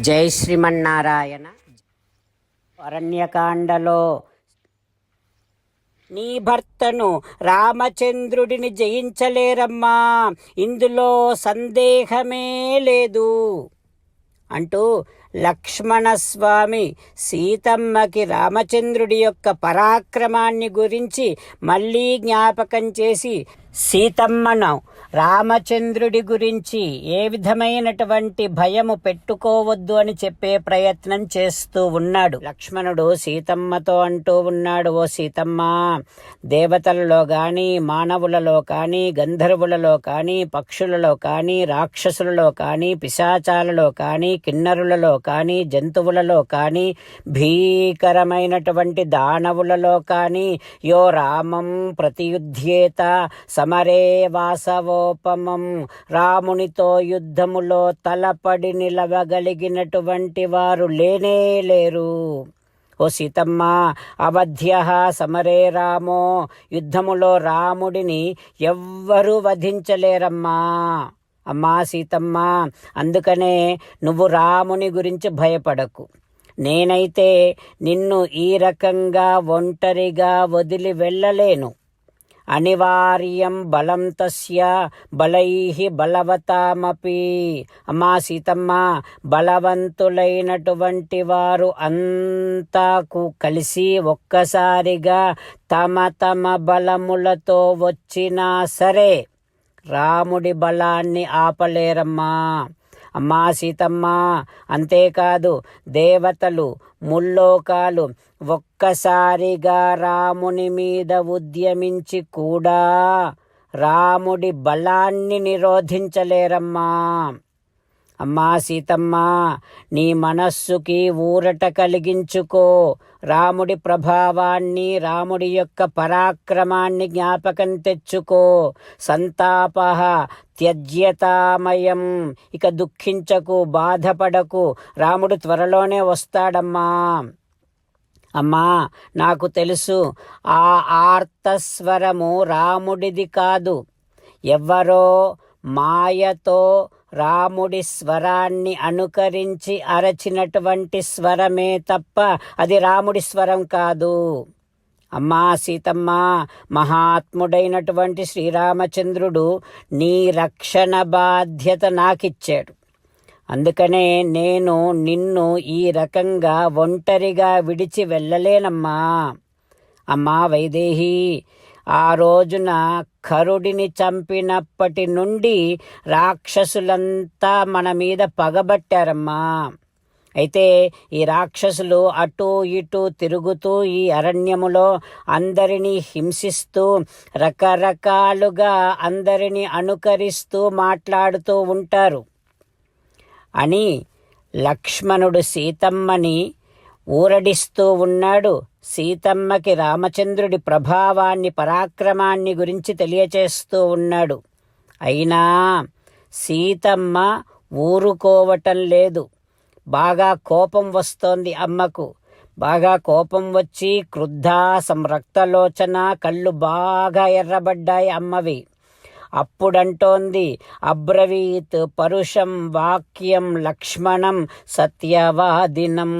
జై శ్రీమన్నారాయణ. అరణ్యకాండలో నీ భర్తను రామచంద్రుడిని జయించలేరమ్మా. ఇందులో సందేహమే లేదు అంటూ లక్ష్మణస్వామి సీతమ్మకి రామచంద్రుడి యొక్క పరాక్రమాన్ని గురించి మళ్ళీ జ్ఞాపకం చేసి సీతమ్మను. రామచంద్రుడి గురించి ఏ విధమైనటువంటి భయము పెట్టుకోవద్దు అని చెప్పే ప్రయత్నం చేస్తూ ఉన్నాడు. లక్ష్మణుడు సీతమ్మతో అంటూ ఉన్నాడు ఓ సీతమ్మ దేవతలలో కానీ మానవులలో కానీ గంధర్వులలో కానీ పక్షులలో కానీ రాక్షసులలో కానీ పిశాచాలలో కానీ కిన్నరులలో కానీ జంతువులలో కానీ భీకరమైనటువంటి దానవులలో కానీ యో రామం ప్రతియుధ్యేత సమరే వాసవోపమం. రామునితో యుద్ధములో తలపడి నిలవగలిగినటువంటి వారు లేనే లేరు. ఓ సీతమ్మ అవధ్య సమరే రామో యుద్ధములో రాముడిని ఎవ్వరూ వధించలేరమ్మా. అమ్మా సీతమ్మ అందుకనే నువ్వు రాముని గురించి భయపడకు. నేనైతే నిన్ను ఈ రకంగా ఒంటరిగా వదిలి వెళ్ళలేను. అనివార్యం బలం తస్య బలై బలవతామపి అమ్మా సీతమ్మ బలవంతులైనటువంటి వారు అంతాకు కలిసి ఒక్కసారిగా తమ తమ బలములతో వచ్చినా సరే రాముడి బలాన్ని ఆపలేరమ్మా అమ్మా సీతమ్మ అంతేకాదు దేవతలు ముల్లోకాలు ఒక్కసారిగా రాముని మీద ఉద్యమించి కూడా రాముడి బలాన్ని నిరోధించలేరమ్మా. అమ్మా సీతమ్మ నీ మనస్సుకి ఊరట కలిగించుకో. రాముడి ప్రభావాన్ని రాముడి యొక్క పరాక్రమాన్ని జ్ఞాపకం తెచ్చుకో. సంతాప త్యజ్యతామయం. ఇక దుఃఖించకు బాధపడకు. రాముడు త్వరలోనే వస్తాడమ్మా. అమ్మా నాకు తెలుసు ఆ ఆర్తస్వరము రాముడిది కాదు. ఎవ్వరో మాయతో రాముడి స్వరాన్ని అనుకరించి అరచినటువంటి స్వరమే తప్ప అది రాముడి స్వరం కాదు. అమ్మా సీతమ్మ మహాత్ముడైనటువంటి శ్రీరామచంద్రుడు నీ రక్షణ బాధ్యత నాకిచ్చాడు. అందుకనే నేను నిన్ను ఈ రకంగా ఒంటరిగా విడిచి వెళ్ళలేనమ్మా. అమ్మా వైదేహి ఆ రోజున కరుడిని చంపినప్పటి నుండి రాక్షసులంతా మన మీద పగబట్టారమ్మా. అయితే ఈ రాక్షసులు అటు ఇటు తిరుగుతూ ఈ అరణ్యములో అందరినీ హింసిస్తూ రకరకాలుగా అందరినీ అనుకరిస్తూ మాట్లాడుతూ ఉంటారు. అని లక్ష్మణుడు సీతమ్మని ఊరడిస్తూ ఉన్నాడు. సీతమ్మకి రామచంద్రుడి ప్రభావాన్ని పరాక్రమాన్ని గురించి తెలియచేస్తూ ఉన్నాడు. అయినా సీతమ్మ ఊరుకోవటం లేదు. బాగా కోపం వస్తోంది అమ్మకు. బాగా కోపం వచ్చి క్రుద్ధ సంరక్తలోచన కళ్ళు బాగా ఎర్రబడ్డాయి అమ్మవి. అప్పుడంటోంది. అబ్రవీత్ పరుషం వాక్యం లక్ష్మణం సత్యవాదినం.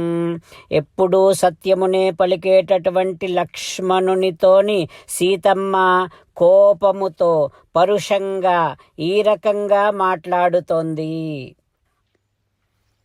ఎప్పుడూ సత్యమునే పలికేటటువంటి లక్ష్మణునితోని సీతమ్మ కోపముతో పరుషంగా ఈ రకంగా మాట్లాడుతోంది.